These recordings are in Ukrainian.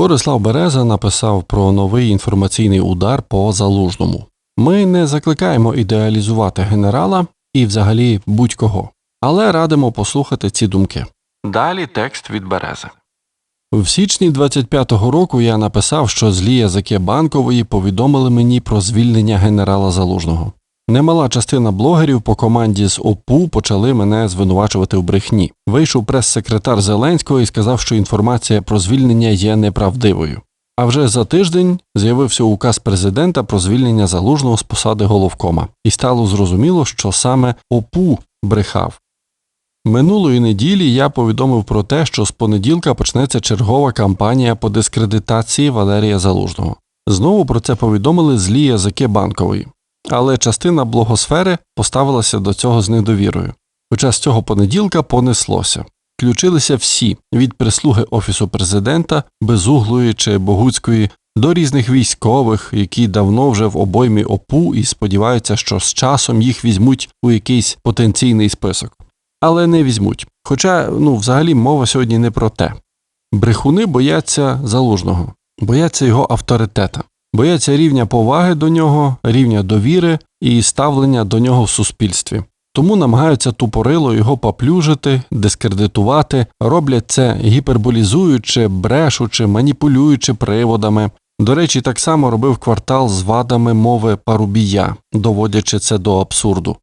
Борислав Береза написав про новий інформаційний удар по залужному. Ми не закликаємо ідеалізувати генерала і взагалі будь-кого, але радимо послухати ці думки. Далі текст від Берези. В січні 25-го року я написав, що злі язики банкової повідомили мені про звільнення генерала Залужного. Немала частина блогерів по команді з ОПУ почали мене звинувачувати в брехні. Вийшов прес-секретар Зеленського і сказав, що інформація про звільнення є неправдивою. А вже за тиждень з'явився указ президента про звільнення залужного з посади головкома, і стало зрозуміло, що саме ОПУ брехав. Минулої неділі я повідомив про те, що з понеділка почнеться чергова кампанія по дискредитації Валерія Залужного. Знову про це повідомили злі язики банкової. Але частина блогосфери поставилася до цього з недовірою. Хоча з цього понеділка понеслося. Включилися всі від прислуги Офісу президента, безуглої чи богуцької, до різних військових, які давно вже в обоймі ОПУ і сподіваються, що з часом їх візьмуть у якийсь потенційний список. Але не візьмуть. Хоча, ну, взагалі, мова сьогодні не про те. Брехуни бояться залужного, бояться його авторитета, бояться рівня поваги до нього, рівня довіри і ставлення до нього в суспільстві. Тому намагаються тупорило його поплюжити, дискредитувати, роблять це гіперболізуючи, брешучи, маніпулюючи приводами. До речі, так само робив квартал з вадами мови парубія, доводячи це до абсурду.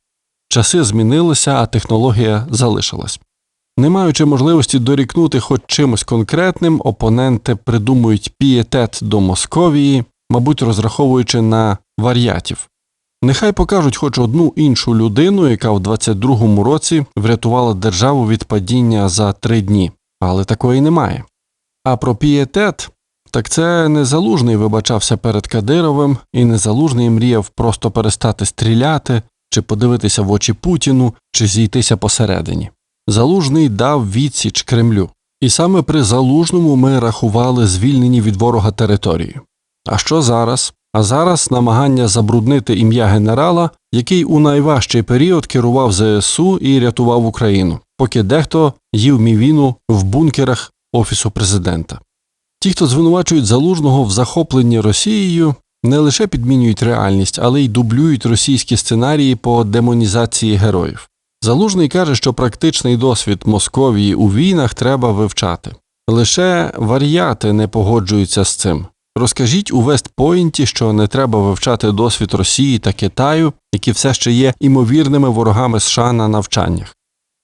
Часи змінилися, а технологія залишилась. Не маючи можливості дорікнути хоч чимось конкретним, опоненти придумують пієтет до Московії, мабуть, розраховуючи на варіатів. Нехай покажуть хоч одну іншу людину, яка в 22-му році врятувала державу від падіння за три дні, але такої немає. А про пієтет так це незалужний вибачався перед Кадировим, і незалужний мріяв просто перестати стріляти, чи подивитися в очі Путіну, чи зійтися посередині. Залужний дав відсіч Кремлю, і саме при залужному ми рахували звільнені від ворога території. А що зараз? А зараз намагання забруднити ім'я генерала, який у найважчий період керував ЗСУ і рятував Україну, поки дехто їв мівіну в бункерах Офісу президента. Ті, хто звинувачують залужного в захопленні Росією, не лише підмінюють реальність, але й дублюють російські сценарії по демонізації героїв. Залужний каже, що практичний досвід Московії у війнах треба вивчати. Лише варіати не погоджуються з цим. Розкажіть у Вестпойнті, що не треба вивчати досвід Росії та Китаю, які все ще є імовірними ворогами США на навчаннях.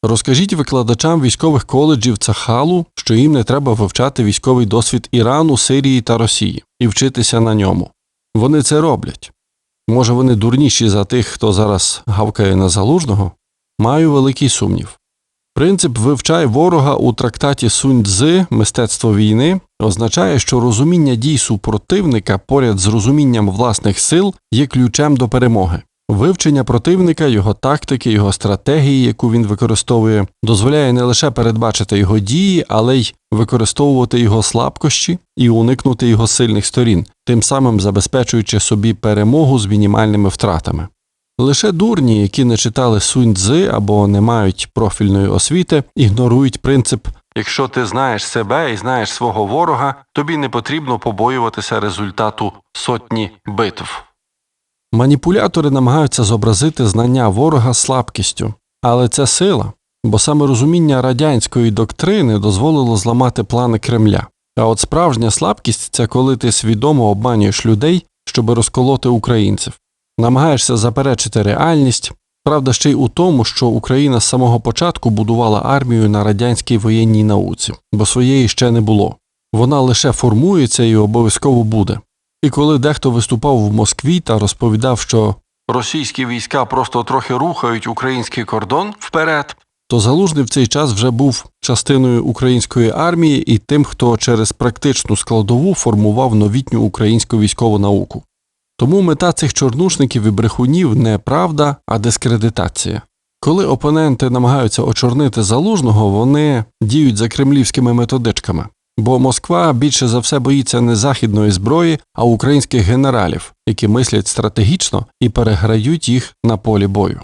Розкажіть викладачам військових коледжів Цахалу, що їм не треба вивчати військовий досвід Ірану, Сирії та Росії і вчитися на ньому. Вони це роблять. Може, вони дурніші за тих, хто зараз гавкає на залужного? Маю великий сумнів. Принцип вивчай ворога у трактаті Сунь Цзи Мистецтво війни означає, що розуміння дій супротивника поряд з розумінням власних сил є ключем до перемоги. Вивчення противника, його тактики, його стратегії, яку він використовує, дозволяє не лише передбачити його дії, але й використовувати його слабкощі і уникнути його сильних сторін, тим самим забезпечуючи собі перемогу з мінімальними втратами. Лише дурні, які не читали сунь цзи або не мають профільної освіти, ігнорують принцип якщо ти знаєш себе і знаєш свого ворога, тобі не потрібно побоюватися результату сотні битв. Маніпулятори намагаються зобразити знання ворога слабкістю, але це сила, бо саме розуміння радянської доктрини дозволило зламати плани Кремля. А от справжня слабкість це коли ти свідомо обманюєш людей, щоб розколоти українців, намагаєшся заперечити реальність, правда ще й у тому, що Україна з самого початку будувала армію на радянській воєнній науці, бо своєї ще не було. Вона лише формується і обов'язково буде. І коли дехто виступав в Москві та розповідав, що російські війська просто трохи рухають український кордон вперед, то залужний в цей час вже був частиною української армії і тим, хто через практичну складову формував новітню українську військову науку. Тому мета цих чорнушників і брехунів не правда, а дискредитація. Коли опоненти намагаються очорнити залужного, вони діють за кремлівськими методичками. Бо Москва більше за все боїться не західної зброї, а українських генералів, які мислять стратегічно і переграють їх на полі бою.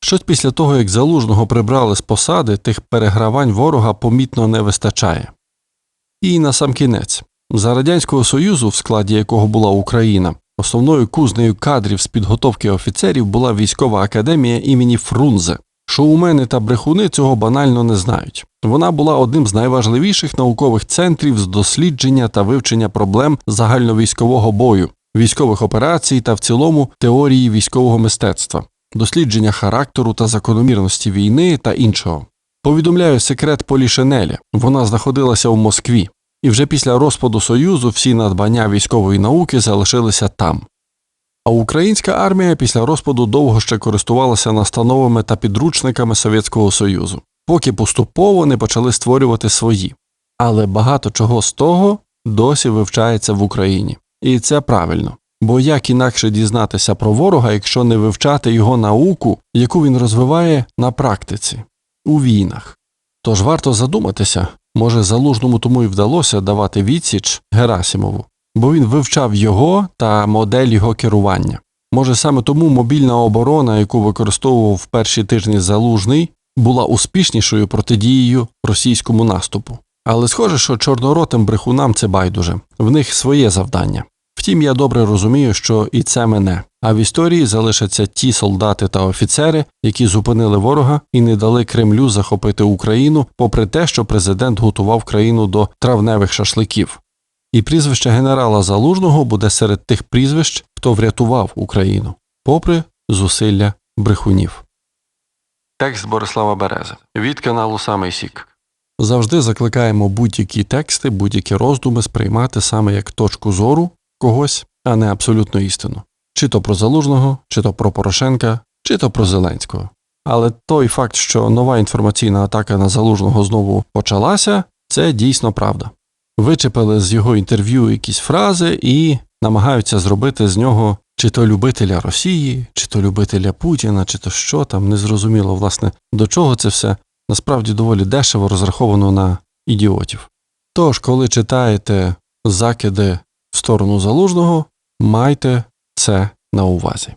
Щось після того, як залужного прибрали з посади, тих перегравань ворога помітно не вистачає. І насамкінець За радянського союзу, в складі якого була Україна, основною кузнею кадрів з підготовки офіцерів була військова академія імені Фрунзе. Шоумени та брехуни цього банально не знають. Вона була одним з найважливіших наукових центрів з дослідження та вивчення проблем загальновійськового бою, військових операцій та в цілому теорії військового мистецтва, дослідження характеру та закономірності війни та іншого. Повідомляю секрет Полішенеля. Вона знаходилася в Москві, і вже після розпаду Союзу всі надбання військової науки залишилися там. А українська армія після розпаду довго ще користувалася настановами та підручниками Совєтського Союзу, поки поступово не почали створювати свої. Але багато чого з того досі вивчається в Україні. І це правильно. Бо як інакше дізнатися про ворога, якщо не вивчати його науку, яку він розвиває на практиці, у війнах. Тож варто задуматися, може залужному тому й вдалося давати відсіч Герасимову, бо він вивчав його та модель його керування. Може саме тому мобільна оборона, яку використовував в перші тижні залужний, була успішнішою протидією російському наступу. Але схоже, що чорноротим брехунам це байдуже, в них своє завдання. Втім, я добре розумію, що і це мене. А в історії залишаться ті солдати та офіцери, які зупинили ворога і не дали Кремлю захопити Україну, попри те, що президент готував країну до травневих шашликів. І прізвище генерала Залужного буде серед тих прізвищ, хто врятував Україну, попри зусилля брехунів. Текст Борислава Берези від каналу Самий Сік. Завжди закликаємо будь-які тексти, будь-які роздуми сприймати саме як точку зору когось, а не абсолютну істину. Чи то про Залужного, чи то про Порошенка, чи то про Зеленського. Але той факт, що нова інформаційна атака на Залужного знову почалася, це дійсно правда. Вичепили з його інтерв'ю якісь фрази і намагаються зробити з нього чи то любителя Росії, чи то любителя Путіна, чи то що там, незрозуміло, власне, до чого це все насправді доволі дешево розраховано на ідіотів. Тож, коли читаєте закиди в сторону залужного, майте це на увазі.